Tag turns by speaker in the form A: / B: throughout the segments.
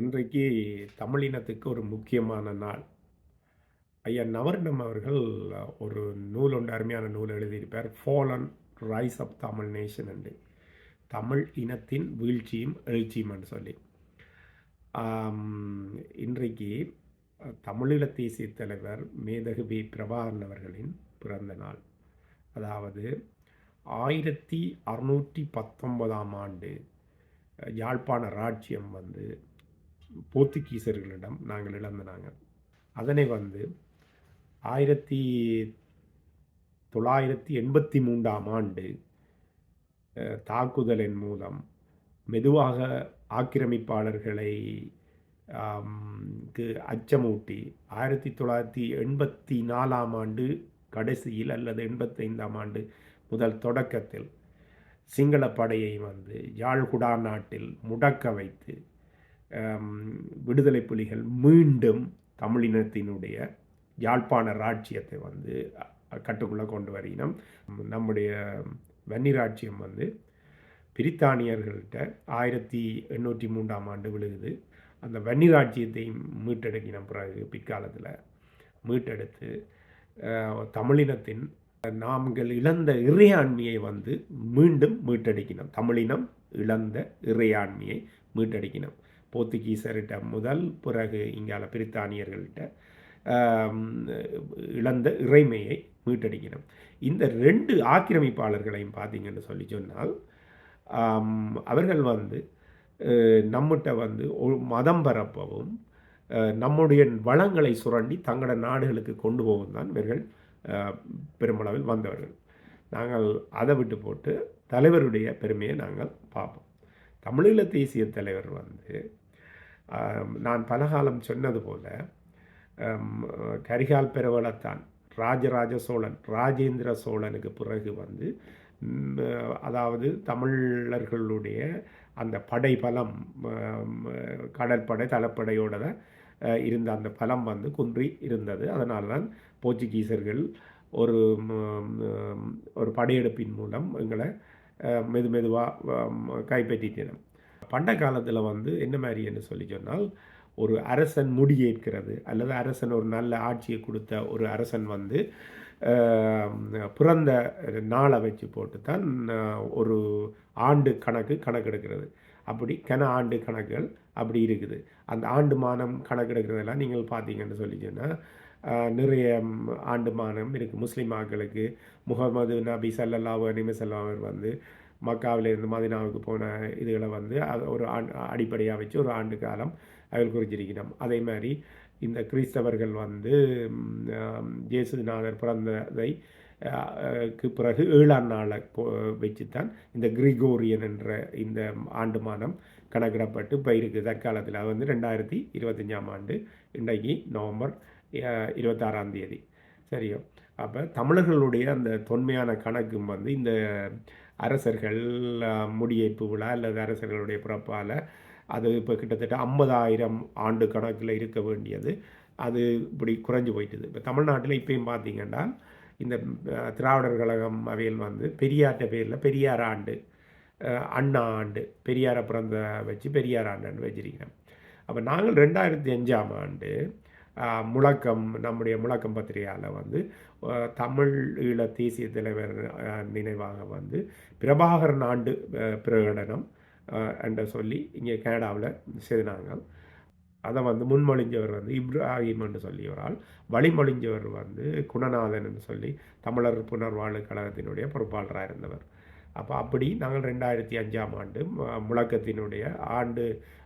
A: இன்றைக்கு தமிழினத்துக்கு ஒரு முக்கியமான நாள். ஐயா நவர்ணம் அவர்கள் ஒரு நூல் ஒன்று அருமையான நூல் எழுதியிருப்பார். Fall and rise of Tamil nation என்று. தமிழ் இனத்தின் வீழ்ச்சியும் எழுச்சியும் என்று சொல்லி. இன்றைக்கு தமிழீழ தேசிய தலைவர் மேதகு பி பிரபாகரன் அவர்களின் பிறந்த நாள். அதாவது ஆயிரத்தி அறுநூற்றி பத்தொன்பதாம் ஆண்டு யாழ்ப்பாண ராஜ்யம் வந்து போர்த்துகீசர்களிடம் நாங்கள் இழந்தனாங்க. அதனை வந்து ஆயிரத்தி தொள்ளாயிரத்தி எண்பத்தி மூன்றாம் ஆண்டு தாக்குதலின் மூலம் மெதுவாக ஆக்கிரமிப்பாளர்களை அச்சமூட்டி ஆயிரத்தி தொள்ளாயிரத்தி எண்பத்தி நாலாம் ஆண்டு கடைசியில் அல்லது எண்பத்தைந்தாம் ஆண்டு முதல் தொடக்கத்தில் சிங்கள படையை வந்து யாழ்குடா நாட்டில் முடக்க வைத்து விடுதலை புலிகள் மீண்டும் தமிழினத்தினுடைய யாழ்ப்பாண ராஜ்யத்தை வந்து கட்டுக்குள்ளே கொண்டு வரையினோம் நம்முடைய வன்னிராட்சியம் வந்து பிரித்தானியர்கள்ட்ட ஆயிரத்தி எண்ணூற்றி மூன்றாம் ஆண்டு விழுகுது. அந்த வன்னிராட்சியத்தை மீட்டெடுக்கின பிறகு பிற்காலத்தில் மீட்டெடுத்து தமிழினத்தின் நாங்கள் இழந்த இறையாண்மையை வந்து மீண்டும் மீட்டெடுக்கணும் தமிழினம் இழந்த இறையாண்மையை மீட்டடிக்கணும் போர்த்துகீசர்கிட்ட முதல் பிறகு இங்கால பிரித்தானியர்கள்ட்ட இழந்த இறைமையை மீட்டடிக்கணும் இந்த ரெண்டு ஆக்கிரமிப்பாளர்களையும் பார்த்தீங்கன்னு சொல்லி சொன்னால் அவர்கள் வந்து நம்மகிட்ட வந்து மதம் பரப்பவும் நம்முடைய வளங்களை சுரண்டி தங்களோட நாடுகளுக்கு கொண்டு போகும் தான் இவர்கள் பெருமளவில் வந்தவர்கள். நாங்கள் அதை விட்டு போட்டு தலைவருடைய பெருமையை நாங்கள் பார்ப்போம். தமிழீழ தேசிய தலைவர் வந்து நான் பலகாலம் சொன்னது போல் கரிகால் பெருவளத்தான் ராஜராஜ சோழன் ராஜேந்திர சோழனுக்கு பிறகு வந்து அதாவது தமிழர்களுடைய அந்த படை பலம் கடற்படை தளப்படையோட தான் இருந்த அந்த பலம் வந்து குன்றி இருந்தது. அதனால தான் போர்ச்சுகீசர்கள் ஒரு ஒரு படையெடுப்பின் மூலம் எங்களை மெது மெதுவாக கைப்பற்றிட்டோம் பண்ட காலத்தில் வந்து என்ன மாதிரி என்று சொல்லி சொன்னால் ஒரு அரசன் முடியேற்கிறது அல்லது அரசன் ஒரு நல்ல ஆட்சியை கொடுத்த ஒரு அரசன் வந்து பிறந்த நாளை வச்சு போட்டு தான் ஒரு ஆண்டு கணக்கு கணக்கெடுக்கிறது. அப்படி கன ஆண்டு கணக்குகள் அப்படி இருக்குது. அந்த ஆண்டு மானம் கணக்கெடுக்கிறதெல்லாம் நீங்கள் பார்த்தீங்கன்னு சொல்லி சொன்னால் நிறைய ஆண்டு மானம் இருக்குது முஸ்லீம் மக்களுக்கு முகமது நபி சல்லல்லா நிமிசல்லாவர் வந்து மக்காவிலிருந்து மதினாவுக்கு போன இதுகளை வந்து அதை ஒரு ஆண் அடிப்படையாக வச்சு ஒரு ஆண்டு காலம் அதில் குறிச்சிருக்கணும் அதே மாதிரி இந்த கிறிஸ்தவர்கள் வந்து ஜேசுநாதர் பிறந்ததை க்கு பிறகு ஏழாம் நாளை வச்சு தான் இந்த கிரிகோரியன் என்ற இந்த ஆண்டு மாதம் கணக்கிடப்பட்டு இப்போ இருக்குது தற்காலத்தில் அது வந்து ரெண்டாயிரத்தி இருபத்தஞ்சாம் ஆண்டு. இன்றைக்கு நவம்பர் இருபத்தாறாம் தேதி. சரியோ? அப்போ தமிழர்களுடைய அந்த தொன்மையான கணக்கும் வந்து இந்த அரசர்கள் முடியேற்பு விழா அல்லது அரசர்களுடைய பிறப்பால் அது இப்போ கிட்டத்தட்ட ஐம்பதாயிரம் ஆண்டு கணக்கில் இருக்க வேண்டியது. அது இப்படி குறைஞ்சி போயிட்டுது. இப்போ தமிழ்நாட்டில் இப்பயும் பார்த்தீங்கன்னா இந்த திராவிடர் கழகம் அவையில் வந்து பெரியார்கிட்ட பேரில் பெரியார் ஆண்டு அண்ணா ஆண்டு பெரியாரை பிறந்த வச்சு பெரியார் ஆண்டுன்னு வச்சிருக்கிறேன். அப்போ நாங்கள் ரெண்டாயிரத்தி அஞ்சாம் ஆண்டு முழக்கம் நம்முடைய முழக்கம் பத்திரிகையால் வந்து தமிழ் ஈழ தேசிய தலைவர் நினைவாக வந்து பிரபாகரன் ஆண்டு பிரகடனம் என்று சொல்லி இங்கே கனடாவில் செய்தினாங்க அதை வந்து முன்மொழிஞ்சவர் வந்து இப்ராஹிம் என்று சொல்லியவரால் வழிமொழிஞ்சவர் வந்து குணநாதன் என்று சொல்லி தமிழர் புனர்வாழ்வு கழகத்தினுடைய பொறுப்பாளராக இருந்தவர். அப்போ அப்படி நாங்கள் ரெண்டாயிரத்தி அஞ்சாம் ஆண்டு முழக்கத்தினுடைய ஆண்டு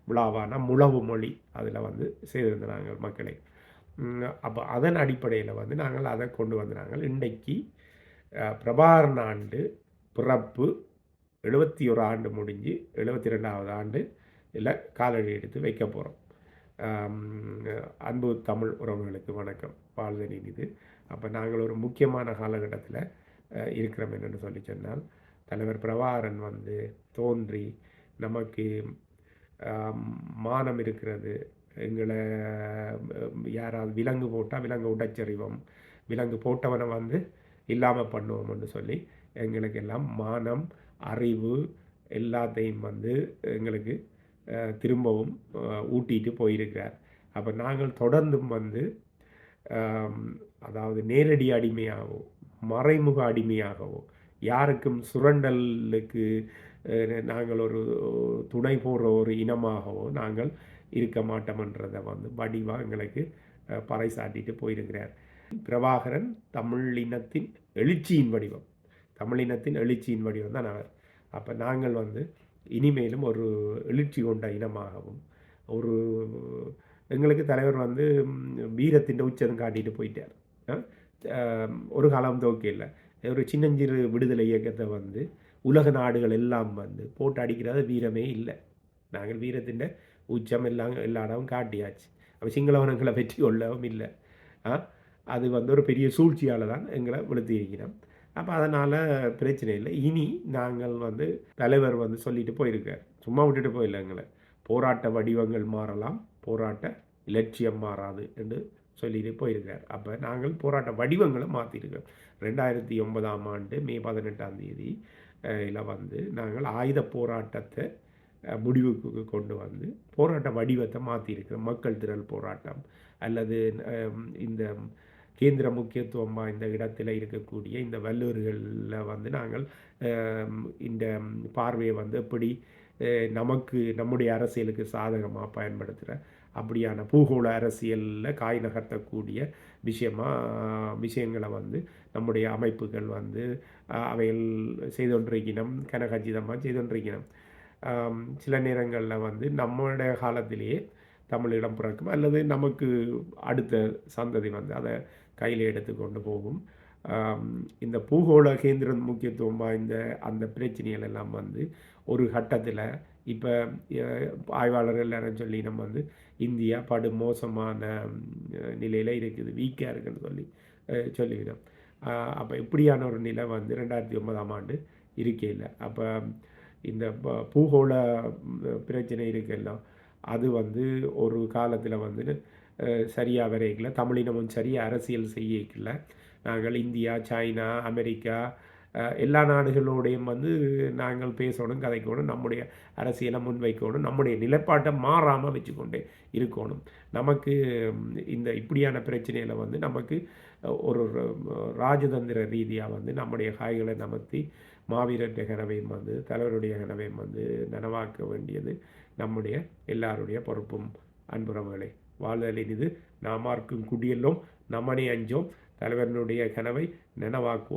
A: விழாவான முழவு மொழி அதில் வந்து செய்திருந்தாங்க மக்களை. அப்போ அதன் அடிப்படையில் வந்து நாங்கள் அதை கொண்டு வந்து நாங்கள் இன்றைக்கு பிரபாகரன் ஆண்டு பிறப்பு எழுபத்தி ஒரு ஆண்டு முடிஞ்சு எழுபத்தி ரெண்டாவது ஆண்டு இல்லை காலடி எடுத்து வைக்க போகிறோம் அன்பு தமிழ் உறவுகளுக்கு வணக்கம். வாழ்தனி இது அப்போ நாங்கள் ஒரு முக்கியமான காலகட்டத்தில் இருக்கிறோம் என்னென்னு சொல்லி சொன்னால் தலைவர் பிரபாகரன் வந்து தோன்றி நமக்கு மானம் இருக்கிறது எங்களை யாராவது விலங்கு போட்டால் விலங்கு உடைச்சறிவோம். விலங்கு போட்டவனை வந்து இல்லாமல் பண்ணுவோம்னு சொல்லி எங்களுக்கு எல்லாம் மானம் அறிவு எல்லாத்தையும் வந்து எங்களுக்கு திரும்பவும் ஊட்டிட்டு போயிருக்கிறார். அப்போ நாங்கள் தொடர்ந்தும் வந்து அதாவது நேரடி அடிமையாகவோ மறைமுக அடிமையாகவோ யாருக்கும் சுரண்டலுக்கு நாங்கள் ஒரு துணை போடுற ஒரு இனமாகவோ நாங்கள் இருக்க மாட்டோம்ன்றதை வந்து வடிவாக எங்களுக்கு பறைசாட்டிட்டு போயிருக்கிறார். பிரபாகரன் தமிழினத்தின் எழுச்சியின் வடிவம். தமிழினத்தின் எழுச்சியின் வடிவம் தான் அவர். அப்போ நாங்கள் வந்து இனிமேலும் ஒரு எழுச்சி கொண்ட இனமாகவும் ஒரு எங்களுக்கு தலைவர் வந்து வீரத்தின் உச்சம் காட்டிட்டு போயிட்டார். ஒரு காலம் தோக்கி இல்லை. ஒரு சின்னஞ்சிறு விடுதலை இயக்கத்தை வந்து உலக நாடுகள் எல்லாம் வந்து போட்டு அடிக்கிறது வீரமே இல்லை. நாங்கள் வீரத்தின் உச்சம் எல்லாம் எல்லா இடமும் காட்டியாச்சு. அப்போ சிங்களவனங்களை வெற்றி கொள்ளவும் இல்லை. ஆ? அது வந்து ஒரு பெரிய சூழ்ச்சியால் தான் எங்களை விழுத்தி இருக்கிறோம். அப்போ அதனால் பிரச்சனை இல்லை. இனி நாங்கள் வந்து தலைவர் வந்து சொல்லிட்டு போயிருக்கார். சும்மா விட்டுட்டு போயிடல எங்களை. போராட்ட வடிவங்கள் மாறலாம். போராட்ட இலட்சியம் மாறாது என்று சொல்லிட்டு போயிருக்கார் அப்போ நாங்கள் போராட்ட வடிவங்களை மாற்றிருக்கோம் ரெண்டாயிரத்தி ஒன்பதாம் ஆண்டு மே பதினெட்டாம் தேதி இதில் வந்து நாங்கள் ஆயுத போராட்டத்தை முடிவுக்கு கொண்டு வந்து போராட்ட வடிவத்தை மாற்றிருக்கிறோம் மக்கள் திரள் போராட்டம் அல்லது இந்த கேந்திர முக்கியத்துவம் வாய்ந்த இடத்துல இருக்கக்கூடிய இந்த வல்லூர்களில் வந்து நாங்கள் இந்த பார்வையை வந்து எப்படி நமக்கு நம்முடைய அரசியலுக்கு சாதகமாக பயன்படுத்துகிற அப்படியான பூகோள அரசியலில் காய் நகர்த்தக்கூடிய விஷயமா விஷயங்களை வந்து நம்முடைய அமைப்புகள் வந்து அஹ், அவைகள் செய்து கொண்டிருக்கணும் கனகச்சிதமாக சில நேரங்களில் வந்து நம்மளுடைய காலத்திலேயே தமிழிடம் பிறக்கும் அல்லது நமக்கு அடுத்த சந்ததி வந்து அதை கையில் எடுத்து கொண்டு போகும். இந்த பூகோள கேந்திரம் முக்கியத்துவம் வாய்ந்த அந்த பிரச்சனைகள் எல்லாம் வந்து ஒரு கட்டத்தில் இப்போ ஆய்வாளர்கள் எல்லாரும் சொல்லி நம்ம வந்து இந்தியா படு மோசமான நிலையில் இருக்குது. வீக்காக இருக்குன்னு சொல்லி சொல்லிவிடும். அப்போ இப்படியான ஒரு நிலை வந்து ரெண்டாயிரத்தி ஒன்பதாம் ஆண்டு இருக்கையில் அப்போ இந்த ப- பூகோள பிரச்சனை இருக்கலாம் அது வந்து ஒரு காலத்தில் வந்து சரியாக வரைக்கல தமிழினமும் சரியாக அரசியல் செய்யக்கல. நாங்கள் இந்தியா சைனா அமெரிக்கா எல்லா நாடுகளோடையும் வந்து நாங்கள் பேசணும் கதைக்கணும் நம்முடைய அரசியலை முன்வைக்கணும் நம்முடைய நிலைப்பாட்டை மாறாமல் வச்சுக்கொண்டே இருக்கணும். நமக்கு இந்த இப்படியான பிரச்சனையில் வந்து நமக்கு ஒரு ராஜதந்திர ரீதியாக வந்து நம்முடைய காய்களை நமர்த்தி மாவீரருடைய கனவையும் வந்து தலைவருடைய கனவையும் வந்து நனவாக்க வேண்டியது நம்முடைய எல்லாருடைய பொறுப்பும் அன்புறவுகளே. வாழ்தலின் இது நாமார்க்கும் குடியெல்லோம் நம்மனை அஞ்சோம். தலைவர்களுடைய கனவை நனவாக்குவோம்.